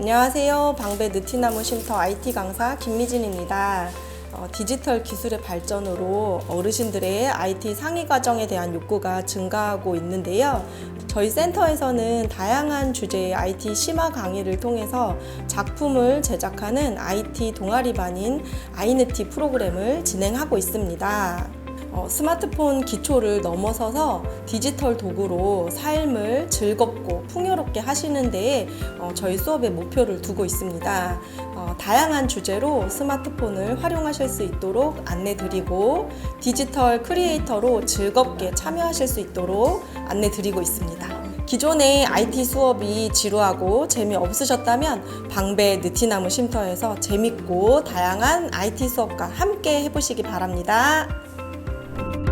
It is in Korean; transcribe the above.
안녕하세요. 방배 느티나무 쉼터 IT 강사 김미진입니다. 어, 디지털 기술의 발전으로 어르신들의 IT 상위 과정에 대한 욕구가 증가하고 있는데요. 저희 센터에서는 다양한 주제의 IT 심화 강의를 통해서 작품을 제작하는 IT 동아리반인 아이느티 프로그램을 진행하고 있습니다. 어, 스마트폰 기초를 넘어서서 디지털 도구로 삶을 즐겁고 풍요롭게 하시는 데에 어, 저희 수업의 목표를 두고 있습니다. 어, 다양한 주제로 스마트폰을 활용하실 수 있도록 안내 드리고 디지털 크리에이터로 즐겁게 참여하실 수 있도록 안내 드리고 있습니다. 기존의 IT 수업이 지루하고 재미없으셨다면 방배 느티나무 쉼터에서 재밌고 다양한 IT 수업과 함께 해보시기 바랍니다. Thank you.